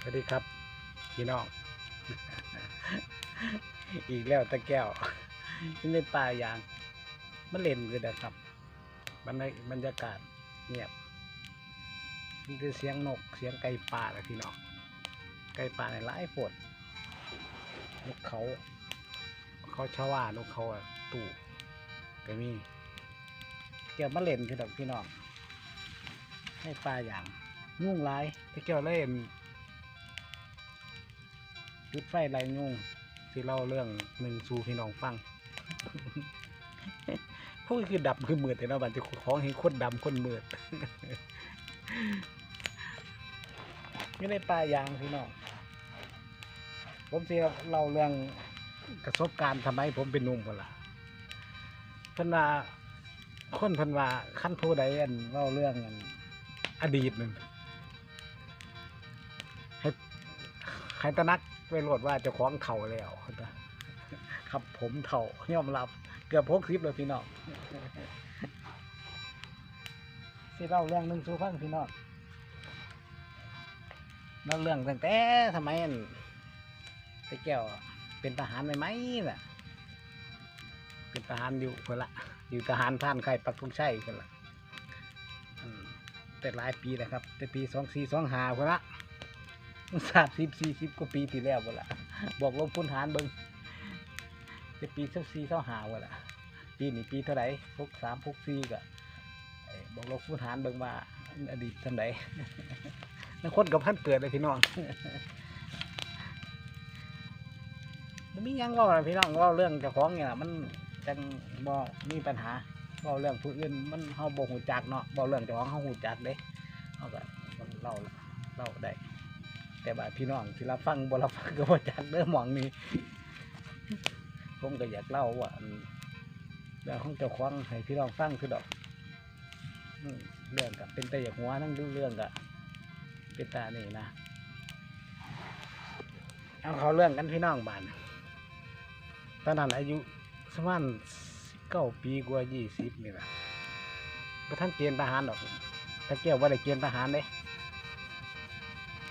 สวัสดีครับ พี่น้อง อีกแล้วตะแก้วนี่ในป่ายางมันเล่นเลยนะครับบรรยบรรยากาศเงียบนี่คือเสียงนกเสียงไก่ป่าเลยพี่น้องไก่ป่าในหลายฝนนกเขา เขาชว่านกเขาตู่ก็มีเกี่ยวมาเล่นคือดอกพี่น้องให้ปลาอย่างยุ่งหลายที่เกียวเล่น จุดไฟไรยุ่งที่เล่าเรื่องหนึ่งสู่พี่น้องฟังพวกคือดำคือมืดแต่เนาบัดจะของเห็นคนดำคนมืดไม่ได้ปลายางพี่น้องผมเสิเล่าเรื่องประสบการณ์ทำไมผมเป็นนุ่มคนละพนว่าคนเพิ่นว่าขั้นผู้ใดอันเล่าเรื่องอันอดีตหนึ่งให้ใครตระนัก ไปโหลดว่าจะคล้องเถ่าแล้วครับผมเถ่ายอมรับ เกือบพกคลิปเลยพี่น้องที่เล่าเรื่องหนึ่งสู่ฟังพี่น้องเล่าเรื่องตั้งแต่สมัยตะแก้วเป็นทหารใหม่ๆน่ะ เป็นทหารอยู่เพื่อนละอยู่ทหารท่านใครปักธงชัยเพื่อนละแต่หลายปีแล้วครับ แต่ปีสองสี่สองห้าพนละ สามสิบสี่สิบกว่าปีที่แล้วพนละบอกลงพุนหารเบิงแต่ปีสักสี่เท่าหาพนละปีนี้ปีเท่าไหร่พกสามพกสี่ก็บอกลงพุนหารเบิงว่าอดีตทำไหนนั่นคนกับพันเกิดเลยพี่น้องมันมียังเว่าล่ะพี่น้องเว่าเรื่องเจ้าของเนี่ยมันจังบ่มีปัญหาเว้าเรื่องผู้อื่นมันเฮาบ่ฮู้จักเนาะเว้าเรื่องเจ้าของเฮาฮู้จักเด้เฮาก็เล่าเล่าได้ แต่ว่าพี่น้องสิรับฟังบ่รับฟังก็บ่จักเด้อหม่องนี้ผมก็อยากเล่าว่าเรื่องของเจ้าของให้พี่น้องฟังคือดอกเรื่องก็เป็นแต่อยากหัวทั้งเรื่องก็เป็นตานี่นะเอาเขาเรื่องกันพี่น้องบ้านตอนนั้นอายุประมาณเก้าปีกว่ายี่สิบนี่แหละก็ท่านเกณฑ์ทหารดอกถ้าเกี่ยวว่าได้เกณฑ์ทหารเด้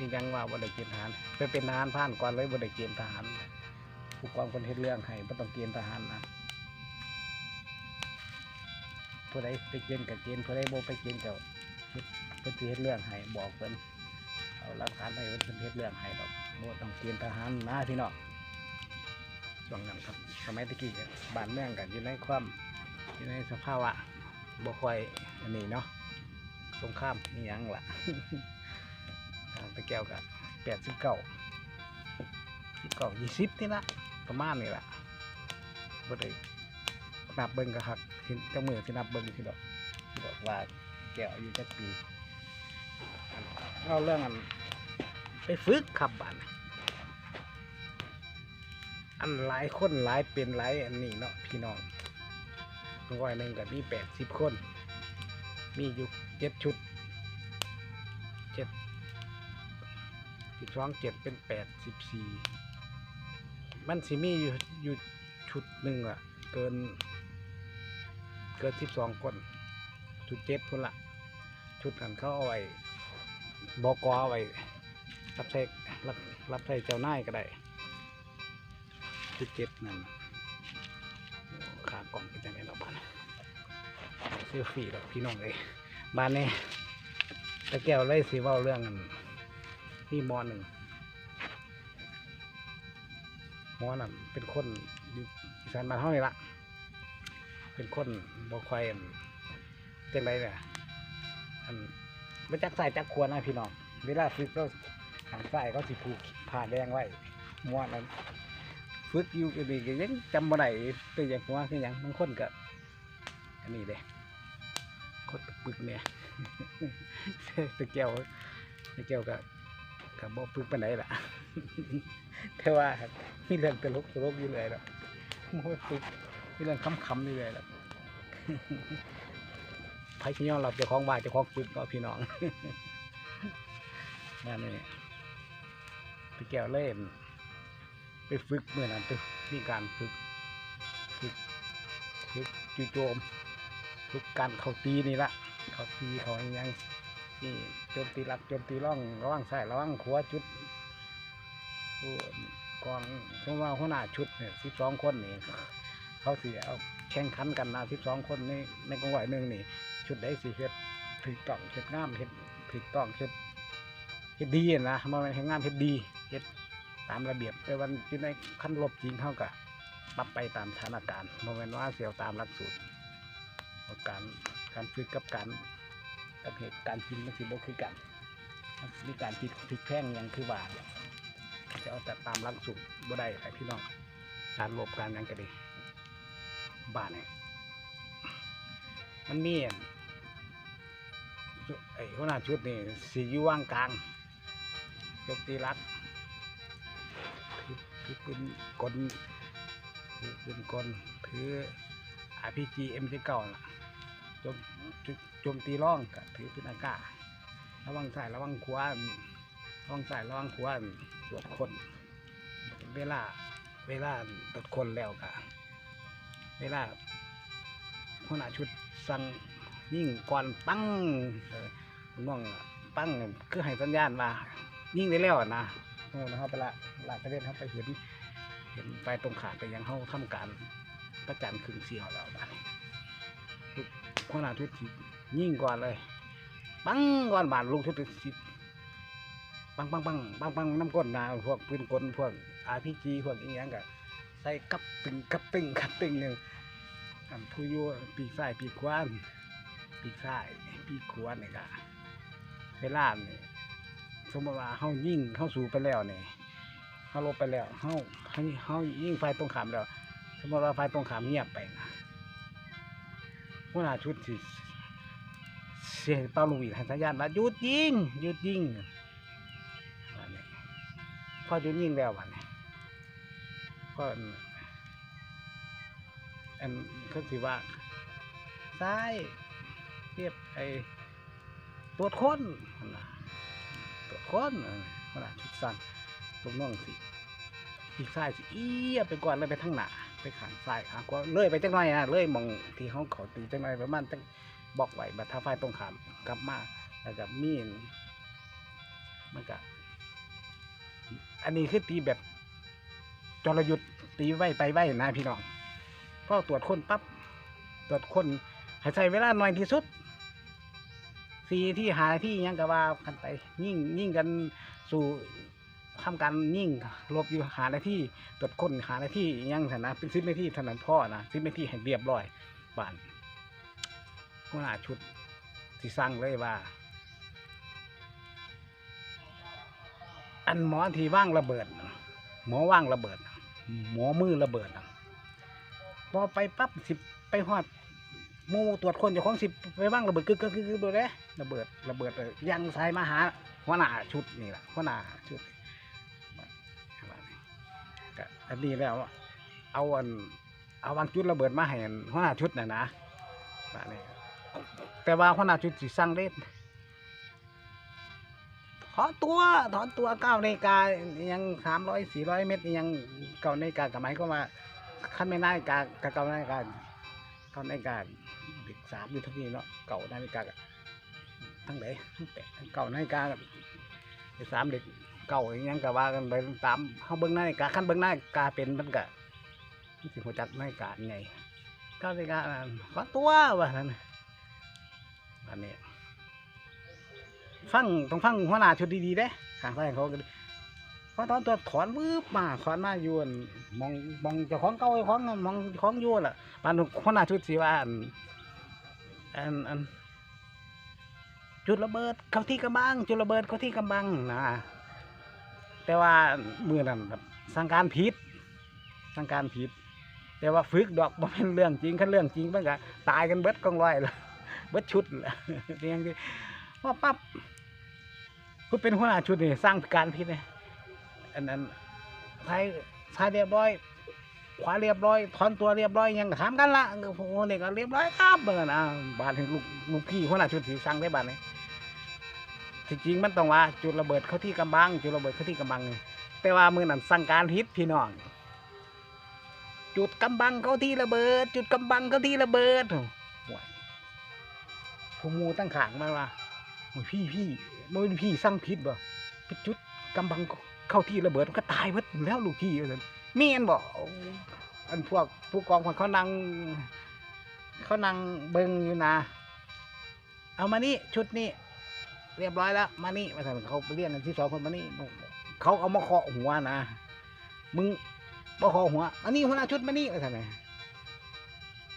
ริงจังว่าว่าได้เกณฑ์ทหาร ไปเป็นทหารผ่านก่อนเลยว่าได้เกณฑ์ทหารผู้กองคนเฮ็ดเรื่องให้ไม่ต้องเกณฑ์ทหารนะผู้ใดไปเกณฑ์กับเกณฑ์ผู้ใดโบไปเกณฑ์กับเฮ็ดเพิ่นสิเฮ็ดเรื่องให้บอกเพิ่นเอาหลักฐานให้เพิ่นเฮ็ดเรื่องให้ดอกโบต้องเกณฑ์ทหารนะพี่น้องช่วงนั้นครับสมัยตะกี้ก็บ้านเมืองกันอยู่ในความอยู่ในสภาวะบ่ค่อยอันนี้เนาะสงครามนี่ยังล่ะ ตะแก้วกับแปดสิบเก้าสิบเก้ายี่สิบนี่ละประมาณนี่แหละบ่ได้นับเบิ่งก็ครับที่เจ้ามือที่นับเบิ่งที่ดอกที่ดอกว่าแก้วอายุจักปีเราเรื่องอันไปฝึกขับบ้านอันหลายคนหลายเป็นหลายอันนี้เนาะพี่น้องร้อยหนึ่งกับมีแปดสิบคน มีอยู่เจ็ดชุด สิบสองเจ็ดเป็นแปดสิบสี่มันสิมีอยู่อยู่ชุดหนึ่งอะเกิน เกินสิบสองคนชุดเจ็ดคนละชุดนั้นเขาเอาไว้บอกเอาไว้รับใช้รับรับใช้เจ้านายก็ได้ที่เจ็ดนั่นขากล่องเป็นยังไงเราบ้านซื้อฟรีหรอกพี่น้องเลยบ้านนี้ตะแก้วเลยสิเว่าเรื่องกัน พี่มอหนึ่งมอนั่นเป็นคนอยู่ีสานบ้านเฮานี่ละเป็นคนบ่ค่อยอันจังไรเนี่ยอันไม่จักใส่จักควรนะพี่น้องเวลาฝึกก็ทางใส่เขาสิผูกผ่าแดงไว้หมอนนั้นฝึกอยู่ก็ดีก็ยังจำบ่ได้ตัวอย่างว่าคือหยังบางคนก็อันนี้เด้คนปึกเนี่ยตะเกียวตะเกียวก็ ก็บ่ปึกปานล่ะ แต่ว่าครับมีเรื่องตลกตลกอยู่เลยล่ะบ่ปึกมีเรื่องคำๆอยู่เลยล่ะไผสิยอมรับเจ้าของบ้านเจ้องปึกเนาะพี่น้องนั่นนี่ตะเกียวเล่น ไปฝึกเมื่อนั้นไปมีการฝึกฝึกฝึกจู่โจมฝึกการเขาตีนี่ละเขาตีเขาอหยังนี่ โจมตีหลักโจมตีร่องระวังใส่ระวังขวาจุดกองเพราะว่าหัวหน้าชุดเนี่ยสิบสองคนนี่เขาเสิเอาแข่งขันกันนะสิบสองคนในในกองไหวหนึ่งนี่ ชุดได้สิเฮ็ดถูกต้องเฮ็ดงามเฮ็ดถูกต้องเฮ็ดเฮ็ดดีนะมันเป็นเฮ็ดงามเฮ็ดดีเฮ็ดตามระเบียบแต่วันที่ในขั้นลบจริงเขาก็ปรับไปตามสถานการณ์โมเมนว่าเสียวตามหลักสูตรการการฝึกกับการ กับเหตุการณ์จริงมันสิบ่คือกันมันมีการผิดผิดแพร่งย่างคือหวานจะเอาแต่ตามหลักสูตรบ่ได้ไอพี่น้องการลบการยังก็ดีบ้านเนี่ยมันมีอันไอ้หัวหน้าชุดนี่สีอยู่ว่างกลางยกตีรักถือถือปืนกลถือปืนกลถือ RPG M19 น่ะจม โจมตีร่องกับถือปืนอากาศระวังซ้ายระวังขวาระวังซ้ายระวังขวาตรวจคน เวลา เวลาตรวจคนแล้วกะเวลาหัวหน้าชุดสั่งยิ่งก่อนปั้งน้องปั้งคือให้สัญญาณว่ายิ่งได้แล้วนะโอ้นะครับไปละลาดประเด็นครับไปเห็นเห็นไปตรงขาไปยังเขาทำการประจันขึงเสียวแล้วบ้านทุกขนาดทุกที ยิ่งก่อนเลยปังก่อนบานลูกทุกทีปังปังปังปังปังน้ำก้นนะพวกปืนกลพวกอาพีจีพวกอีหยังกับใส่กับตึงกับตึงกับตึงหนึ่งอันผู้อยู่ปีกซ้ปีกขวาปีกซ้ปีกขวาเนี่ยก็เวลาเนี่ยสมมติว่าเฮายิ่งเข้าสู่ไปแล้วเนี่ยเฮาลบไปแล้วเฮาเฮาเฮายิ่งไฟตรงขามแล้ว สมมติว่าไฟตรงขามเงียบไปนะหัวหน้าชุดสิ เสียงเป้าลูกหวีดให้สัญญาณว่าหยุดยิงหยุดยิงว่าเนี่ยพอหยุดยิงแล้ววันนี้ก็อันก็สิว่าซ้ายเรียบไอ้ตรวจค้นนั่นน่ะตรวจค้นเออขนาดชุดสั้นตรงน้องสิอีกซ้ายสิเอี้ยไปก่อนเลยไปทางหน้าไปขางซ้ายขางขวาเลยไปจังหน่อยนะเลยมองที่เขาเขาตีจังหน่อยประมาณจัง บอกไว้บัดถ้าไฟตรงขามกลับมาแล้วกับมีนมันก็อันนี้คือตีแบบจรยุทธ์ตีไว้ไปไว้นะพี่น้องพอตรวจค้นปั๊บตรวจคนให้ใช้เวลาหน่อยที่สุดสี่ที่หาที่ยังก็ว่ากันไป ยิ่งยิ่งกันสู่ทำการยิ่งลบอยู่หาหน้าที่ตรวจคนหาหน้าที่ยังฐานะเป็นสิบนาทีเท่านั้นพ่อนะสิบนาทีให้เรียบร้อยบ้าน หัวหน้าชุดที่สั่งเลยว่า อันหมอที่ว่างระเบิด หมอว่างระเบิด หมอมือระเบิดพอไปปั๊บสิไปหอดมูตรวจคนเจ้าของสิไปว่างระเบิดกึกกึกกึกเลยระเบิดระเบิดยังใส่มาหาหัวหน้าชุดนี่แหละหัวหน้าชุดอันนี้แล้วเอาอันเอาวางจุดระเบิดมาให้อันหัวหน้าชุดน่ะนะว่านี่ แต่ว่าหัวหน้าชุดสิสั่งเล่นถอนตัวถอนตัวเก้านาฬิกายังสามร้อยสี่ร้อยเมตรยังเก้านาฬิกากับหมายก็มาขั้นไม่นาฬิกากะเก่านาฬิกาเก่านาฬิกาเด็กสามอยู่ทั้งนี้เนาะเก่านาฬิกาทั้งไหนเก่านาฬิกาเด็กสามเด็กเก่าอย่างยังก็ว่ากันไปตามเขาเบิ้งนาฬิกาขั้นเบิ้งนาฬิกาเป็นมันก็สิหัวจักนาฬิกาไงเก้านาฬิกาอันขอตัวว่านั่น อันนี้ ฟังต้องฟังหัวหน้าชุดดีๆเด้ข้างซ้ายเขาก็พอตอนตัวถอนวืบมาถอนมาอยนมองมองเจ้าของเก่าไอ้ของมองเจ้าของอยวนล่ะปานคนหน้าชุดสีว่าอันอันอันจุดระเบิดเข้าที่กำบังจุดระเบิดเข้าที่กำบังนะแต่ว่ามือนั้นแบบสังการผิดสังการผิด แต่ว่าฝึกดอกบ่เป็นเรื่องจริงคันเรื่องจริงมันก็ตายกันเบิดกองร้อยละ เบิดชุดเรียงที่พอปั๊บผู้เป็นหัวหน้าชุดนี่สร้างการผิดเลยอันนั้นซ้ายซ้ายเรียบร้อย ขวาเรียบร้อยถอนตัวเรียบร้อยยังถามกันละโอ้โหนี่ก็เรียบร้อยครับเบอร์นะบาดถึงลูกลูกพี่หัวหน้าชุดสีสั่งได้บาดนี้ที่จริงมันต้องว่าจุดระเบิดเข้าที่กำบังจุดระเบิดเข้าที่กำบังแต่ว่ามือนั้นสั่งการพิษพี่น้องจุดกำบังเข้าที่ระเบิด จุดกำบังเข้าที่ระเบิด ผู้มูตั้งขางมาว่าโอ้ยพี่พี่มันพี่สั่งพิษบ่ไปจุดกำบังเข้าที่ระเบิดมันก็ตายหมดแล้วลูกพี่ว่าซั่นมีอันบอกอันพวกผู้กองคนเขานั่งเขานั่งเบิงอยู่นะเอามานี่ชุดนี้เรียบร้อยแล้ว มานี่มาสั่เขาเรียกกันที่สองคนมานี่เขาเอามาเคาะหัวนะมึงมาเคาะหัวอันนี้หัวหน้าชุดมานี่มาสั่นไง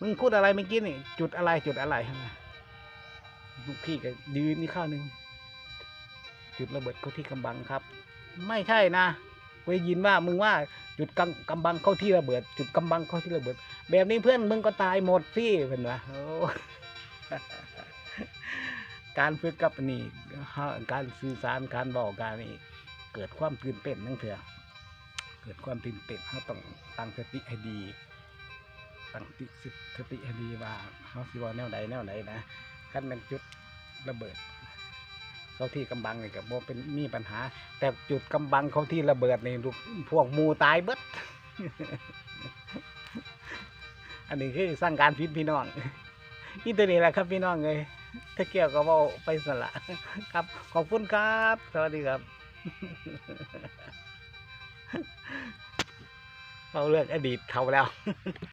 มึงพูดอะไรเมื่อกี้นี่จุดอะไรจุดอะไร ลูกพี่ก็ยืนนี่ข้าวหนึ่งจุดระเบิดเข้าที่กำบังครับ ไม่ใช่นะไปยินว่ามึงว่าจุดกำกำบังเข้าที่ระเบิด จุดกำบังเข้าที่ระเบิด แบบนี้เพื่อนมึงก็ตายหมดสิเพื่อนวะโอ้การฝึกกับนี่การสื่อสารการบอกการนี่เกิดความตื่นเต้นนั่งเถอะเกิดความตื่นเต้นเขาต้องตั้งสติให้ดีตั้งติสติให้ดีว่าเขาสิว่าแนวใดแนวไหนนะ ขั้นเป็นจุดระเบิด เขาที่กำบังนี่กับโบเป็นมีปัญหา แต่จุดกำบังเขาที่ระเบิดนี่ลูกพวกมูตายเบิดอันนี้คือสร้างการพิษพี่น้องนี่ตัวนี้แหละครับพี่น้องเลยถ้าเกี่ยวกับว่าไปสละครับ ขอบคุณครับ สวัสดีครับเราเลือกอดีตเขาแล้ว